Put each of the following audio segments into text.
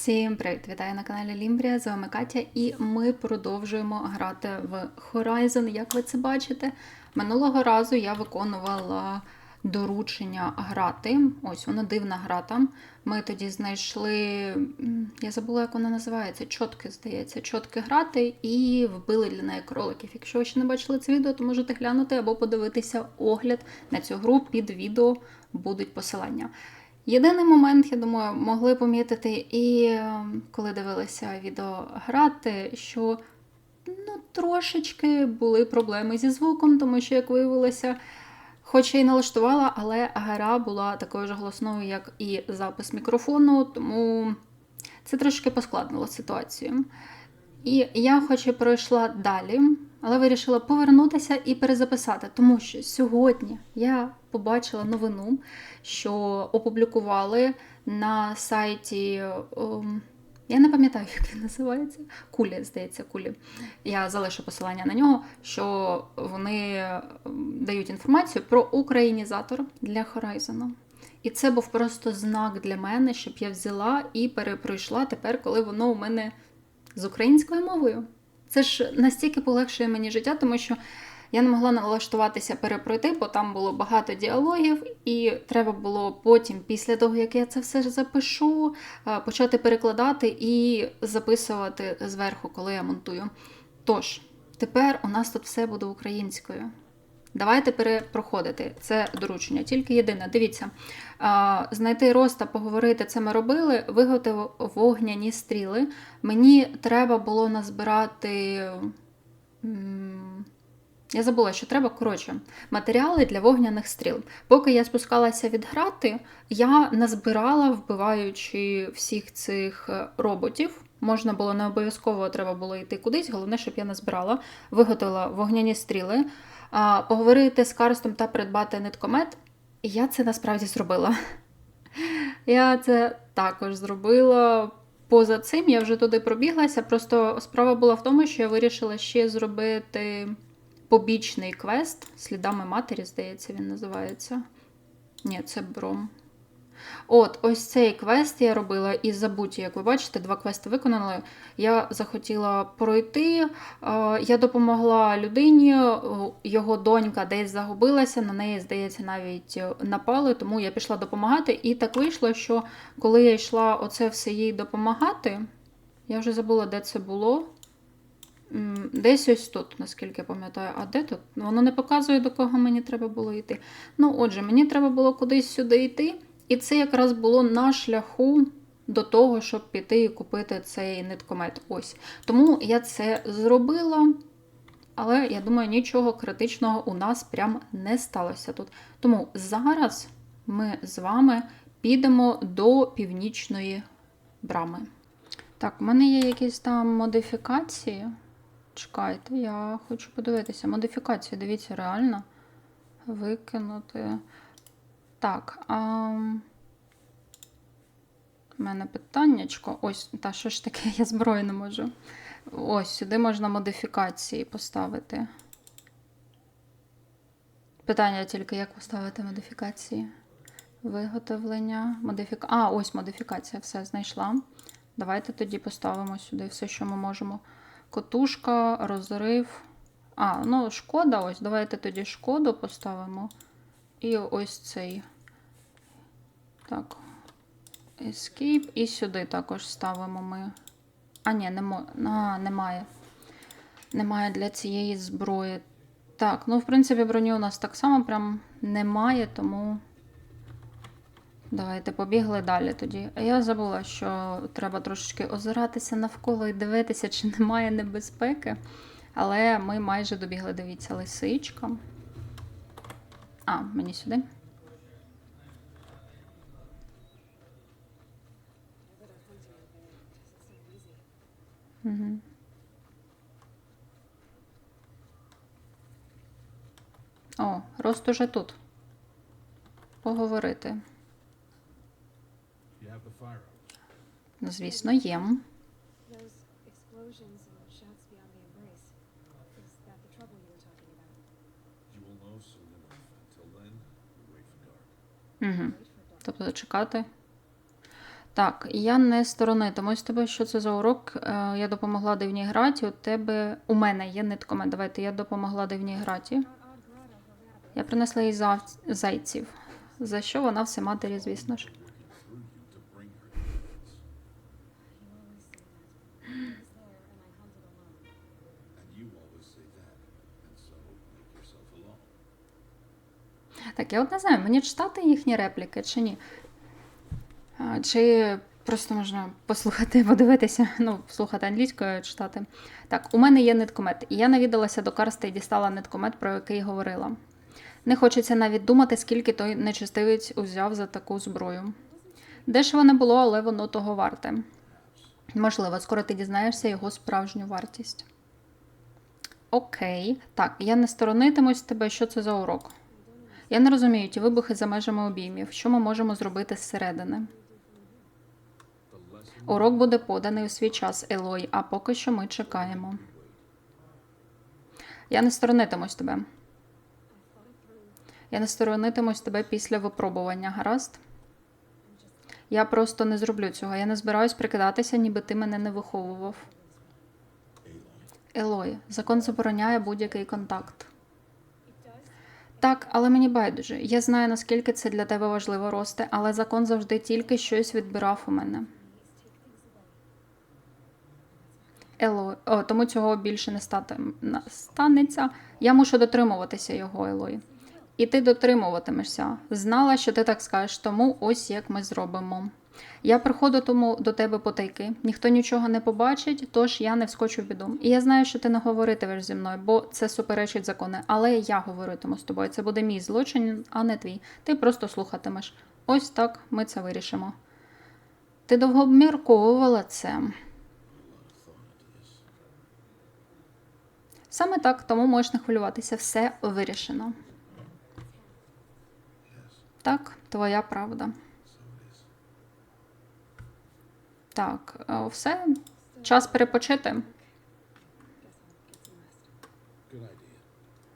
Всім привіт! Вітаю на каналі Лімбрія. З вами Катя, і ми продовжуємо грати в Horizon. Як ви це бачите, минулого разу я виконувала доручення грати. Ось вона дивна гра там. Ми тоді знайшли, я забула, як вона називається. Чотки, здається, чотки грати і вбили для неї кроликів. Якщо ви ще не бачили це відео, то можете глянути або подивитися огляд на цю гру під відео будуть посилання. Єдиний момент, я думаю, могли помітити і е, коли дивилися відео грати, що ну, трошечки були проблеми зі звуком, тому що, як виявилося, хоч я й налаштувала, але гра була такою ж голосною, як і запис мікрофону, тому це трошки поскладнило ситуацію. І я хоч і пройшла далі, але вирішила повернутися і перезаписати, тому що сьогодні я побачила новину, що опублікували на сайті. ем, я не пам'ятаю, як він називається. Кулі, здається, кулі. Я залишу посилання на нього, що вони ем, дають інформацію про українізатор для Horizon. І це був просто знак для мене, щоб я взяла і перепройшла тепер, коли воно у мене з українською мовою. Це ж настільки полегшує мені життя, тому що я не могла налаштуватися перепройти, бо там було багато діалогів, і треба було потім, після того, як я це все запишу, е, почати перекладати і записувати зверху, коли я монтую. Тож, тепер у нас тут все буде українською. Давайте перепроходити це доручення. Тільки єдине, дивіться, знайти роста, поговорити, це ми робили, виготовити вогняні стріли. Мені треба було назбирати. Я забула, що треба, коротше, матеріали для вогняних стріл. Поки я спускалася від грати, я назбирала, вбиваючи всіх цих е, роботів. Можна було не обов'язково треба було йти кудись, головне, щоб я назбирала, виготовила вогняні стріли, поговорити з Карстом та придбати ниткомет. І я це насправді зробила. Я це також зробила. Поза цим я вже туди пробіглася. Просто справа була в тому, що я вирішила ще зробити побічний квест слідами матері, здається, він називається. Ні, це бром. От, ось цей квест я робила із забуті, як ви бачите, два квести виконали. Я захотіла пройти. е, Я допомогла людині, е, його донька десь загубилася, на неї, здається, навіть е, напали, тому я пішла допомагати. І так вийшло, що коли я йшла оце все їй допомагати, я вже забула, де це було. Десь ось тут, наскільки пам'ятаю, а де тут? Воно не показує, до кого мені треба було йти. Ну, отже, мені треба було кудись сюди йти, і це якраз було на шляху до того, щоб піти і купити цей ниткомет. Ось. Тому я це зробила, але я думаю, нічого критичного у нас прям не сталося тут. Тому зараз ми з вами підемо до північної брами. Так, у мене є якісь там модифікації. Чекайте, я хочу подивитися. Модифікації, дивіться, реально. Викинути. Так. А... У мене питаннячко. Ось, та що ж таке, я зброю не можу. Ось, сюди можна модифікації поставити. Питання тільки, як поставити модифікації? Виготовлення, модифіка... А, ось модифікація, все знайшла. Давайте тоді поставимо сюди все, що ми можемо. Котушка, розрив. А, ну, шкода, ось. Давайте тоді шкоду поставимо. І ось цей. Так. Escape. І сюди також ставимо ми. А, ні, не мо... а, немає. Немає для цієї зброї. Так, ну, в принципі, броні у нас так само прям немає, тому. Давайте побігли далі тоді. А я забула, що треба трошечки озиратися навколо і дивитися, чи немає небезпеки. Але ми майже добігли, дивіться, лисичка. А, мені сюди. Угу. О, рост уже тут. Поговорити. Звісно, є. Угу. Тобто чекати. Так, я не сторони, тому з тебе, що це за урок. Е, Я допомогла дивній граті. У тебе у мене є ниткомен. Давайте я допомогла дивній граті. Я принесла їй зайців. За що вона все матері, звісно ж. Так, я от не знаю, мені читати їхні репліки чи ні. Чи просто можна послухати, подивитися, ну, слухати англійською, читати. Так, у мене є ниткомет, і я навідалася до Карста і дістала ниткомет, про який говорила. Не хочеться навіть думати, скільки той нечистивець узяв за таку зброю. Дешево не було, але воно того варте. Можливо, скоро ти дізнаєшся його справжню вартість. Окей, так, я не сторонитимусь тебе, що це за урок. Я не розумію ті вибухи за межами обіймів. Що ми можемо зробити зсередини? Урок буде поданий у свій час, Елой, а поки що ми чекаємо. Я не сторонитимусь тебе. Я не сторонитимусь тебе після випробування, гаразд? Я просто не зроблю цього. Я не збираюсь прикидатися, ніби ти мене не виховував. Елой, закон забороняє будь-який контакт. Так, але мені байдуже. Я знаю, наскільки це для тебе важливо рости, але закон завжди тільки щось відбирав у мене. Елой, о, тому цього більше не стати, станеться. Я мушу дотримуватися його, Елой. І ти дотримуватимешся. Знала, що ти так скажеш, тому ось як ми зробимо. Я приходитиму до тебе потайки. Ніхто нічого не побачить, тож я не вскочу в біду. І я знаю, що ти не говоритимеш зі мною, бо це суперечить закони. Але я говоритиму з тобою. Це буде мій злочин, а не твій. Ти просто слухатимеш. Ось так ми це вирішимо. Ти довго обмірковувала це. Саме так, тому можеш не хвилюватися. Все вирішено. Так, твоя правда. Так, е, все. Час перепочити.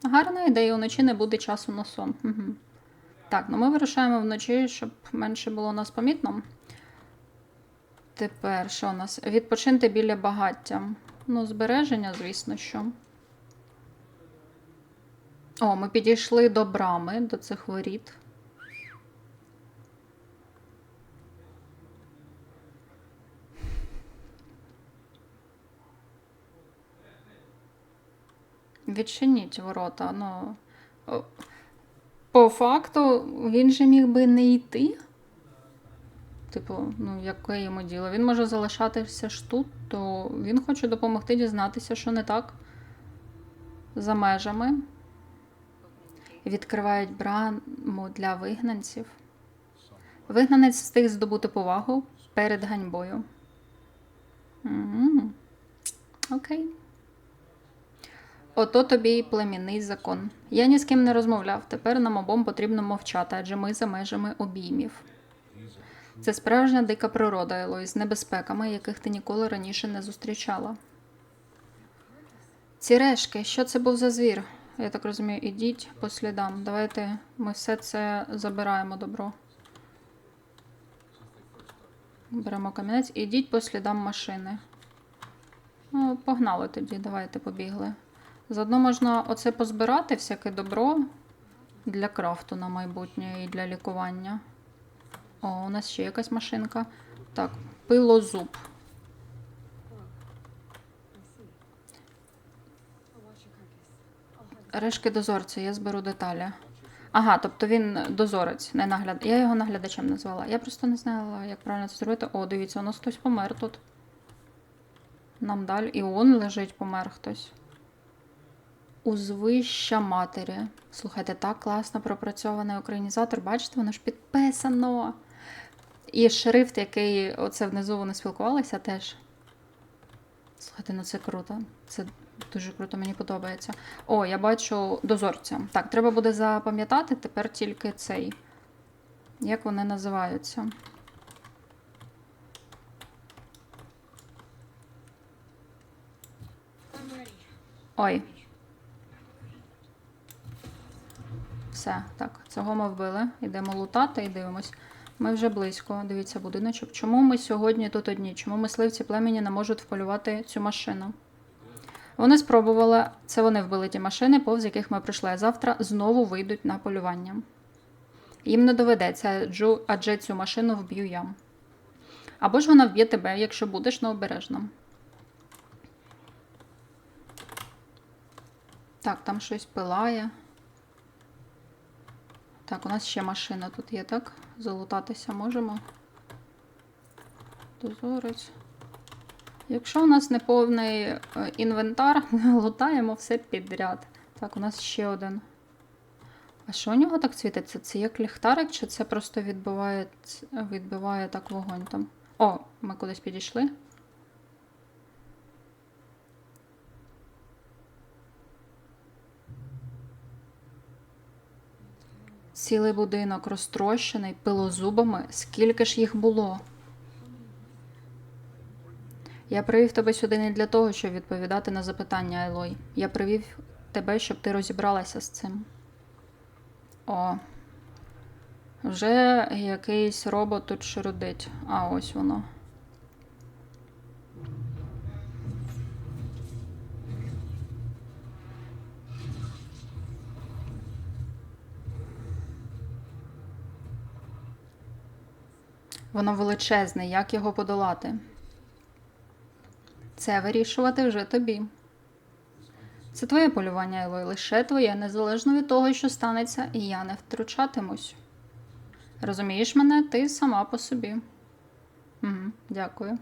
Гарна ідея, уночі не буде часу на сон. Угу. Так, ну ми вирушаємо вночі, щоб менше було нас помітно. Тепер що у нас? Відпочинти біля багаття. Ну, збереження, звісно, що. О, ми підійшли до брами, до цих воріт. Відчиніть ворота. Ну, по факту, він же міг би не йти. Типу, ну, яке йому діло? Він може залишатися ж тут, то він хоче допомогти дізнатися, що не так за межами. Відкривають браму для вигнанців. Вигнанець встиг здобути повагу перед ганьбою. Окей. Ото тобі й племінний закон. Я ні з ким не розмовляв. Тепер нам обом потрібно мовчати, адже ми за межами обіймів. Це справжня дика природа, Елой, з небезпеками, яких ти ніколи раніше не зустрічала. Ці решки, що це був за звір? Я так розумію, ідіть по слідам. Давайте ми все це забираємо добро. Беремо камінець, ідіть по слідам машини. Ну, погнали тоді, давайте побігли. Заодно можна оце позбирати, всяке добро для крафту на майбутнє і для лікування. О, у нас ще якась машинка. Так, пилозуб. Решки дозорця, я зберу деталі. Ага, тобто він дозорець, не нагляд. Я його наглядачем назвала. Я просто не знала, як правильно це зробити. О, дивіться, у нас хтось помер тут. Нам далі. І он лежить, помер хтось. Узвища матері. Слухайте, так класно пропрацьований українізатор. Бачите, воно ж підписано. І шрифт, який оце внизу вони спілкувалися, теж. Слухайте, ну це круто. Це дуже круто, мені подобається. О, я бачу дозорця. Так, треба буде запам'ятати тепер тільки цей. Як вони називаються? Ой. Все, так, цього ми вбили. Йдемо лутати і дивимось. Ми вже близько. Дивіться, будиночок. Чому ми сьогодні тут одні? Чому мисливці племені не можуть вполювати цю машину? Вони спробували, це вони вбили ті машини, повз яких ми прийшли. Завтра знову вийдуть на полювання. Їм не доведеться, адже- цю машину вб'ю я. Або ж вона вб'є тебе, якщо будеш необережна. Так, там щось пилає. Так, у нас ще машина тут є, так? Залутатися можемо. Дозорець. Якщо у нас не повний е, інвентар, лутаємо все підряд. Так, у нас ще один. А що у нього так світиться? Це як ліхтарик, чи це просто відбиває, відбиває так вогонь там? О, ми кудись підійшли. Цілий будинок розтрощений пилозубами. Скільки ж їх було? Я привів тебе сюди не для того, щоб відповідати на запитання, Елой. Я привів тебе, щоб ти розібралася з цим. О. Вже якийсь робот тут шерудить. А ось воно. Воно величезне, як його подолати? Це вирішувати вже тобі. Це твоє полювання, Елой, лише твоє, незалежно від того, що станеться, і я не втручатимусь. Розумієш мене, ти сама по собі. Угу, дякую.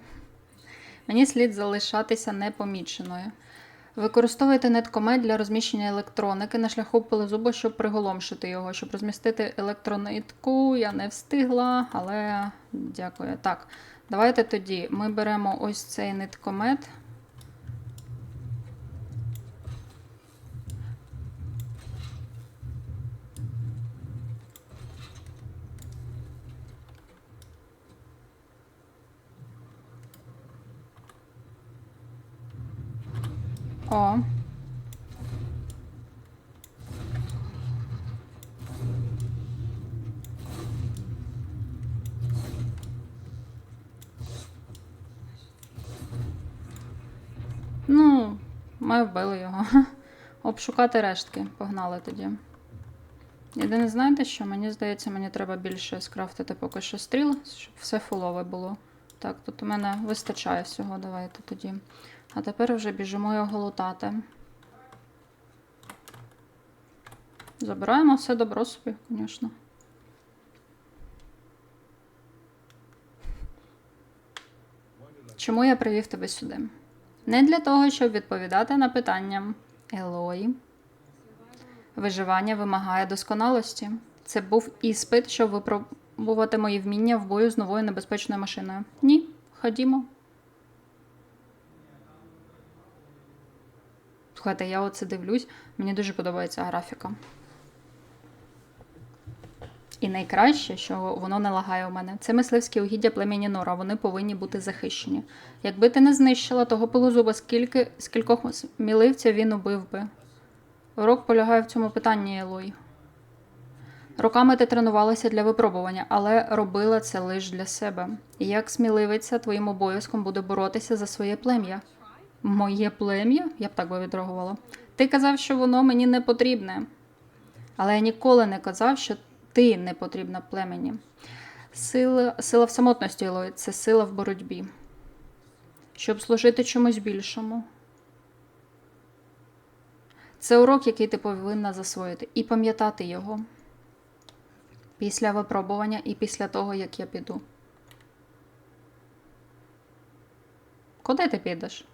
Мені слід залишатися непоміченою. Використовуйте неткомет для розміщення електроники на шляху пилозуба, щоб приголомшити його. Щоб розмістити електронитку, я не встигла, але дякую. Так, давайте тоді ми беремо ось цей ниткомет. О. Ну, ми вбили його. Обшукати рештки. Погнали тоді. Єдине, знаєте що? Мені здається, мені треба більше скрафтити поки що стріл, щоб все фулове було. Так, тут у мене вистачає всього, давайте тоді. А тепер вже біжимо його лутати. Забираємо все добро собі, звісно. Чому я привів тебе сюди? Не для того, щоб відповідати на питання. Елої. Виживання вимагає досконалості. Це був іспит, щоб випробувати мої вміння в бою з новою небезпечною машиною. Ні, ходімо. Слухайте, я оце дивлюсь, мені дуже подобається графіка. І найкраще, що воно не лагає у мене. Це мисливські угіддя племені Нора. Вони повинні бути захищені. Якби ти не знищила того пилозуба, скільки скількох сміливців він убив би. Урок полягає в цьому питанні, Елой. Роками ти тренувалася для випробування, але робила це лише для себе. І як сміливиця, твоїм обов'язком буде боротися за своє плем'я. Моє плем'я? Я б так би відреагувала. Ти казав, що воно мені не потрібне. Але я ніколи не казав, що ти не потрібна племені. Сила, сила в самотності, Елой, це сила в боротьбі. Щоб служити чомусь більшому. Це урок, який ти повинна засвоїти, і пам'ятати його після випробування і після того, як я піду. Куди ти підеш?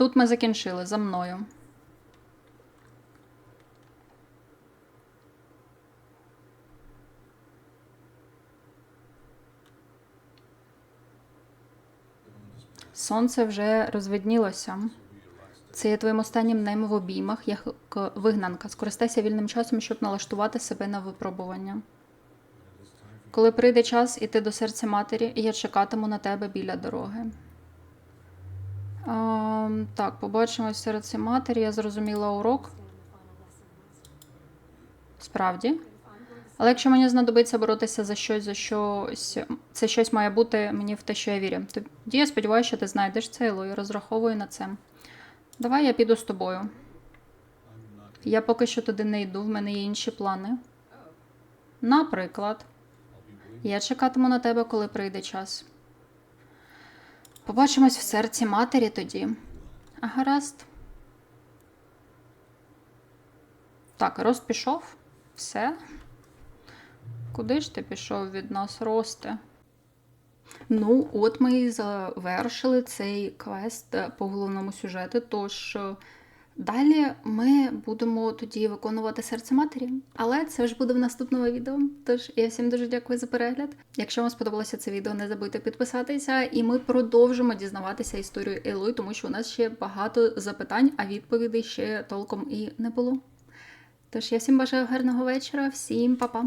Тут ми закінчили за мною. Сонце вже розвиднілося. Це є твоїм останнім днем в обіймах, як вигнанка. Скористайся вільним часом, щоб налаштувати себе на випробування. Коли прийде час іти до серця матері, я чекатиму на тебе біля дороги. А, так, побачимось в серці матері. Я зрозуміла урок. Справді. Але якщо мені знадобиться боротися за щось, за щось, це щось має бути мені в те, що я вірю. Тоді я сподіваюся, що ти знайдеш це Елою, розраховую на це. Давай я піду з тобою. Я поки що туди не йду, в мене є інші плани. Наприклад, я чекатиму на тебе, коли прийде час. Побачимось в серці матері тоді. А гаразд. Так, Рост пішов. Все. Куди ж ти пішов від нас, Росте? Ну, от ми і завершили цей квест по головному сюжету. Тож далі ми будемо тоді виконувати серце матері. Але це вже буде в наступному відео. Тож я всім дуже дякую за перегляд. Якщо вам сподобалося це відео, не забудьте підписатися, і ми продовжимо дізнаватися історію Елой, тому що у нас ще багато запитань, а відповідей ще толком і не було. Тож я всім бажаю гарного вечора, всім па-па!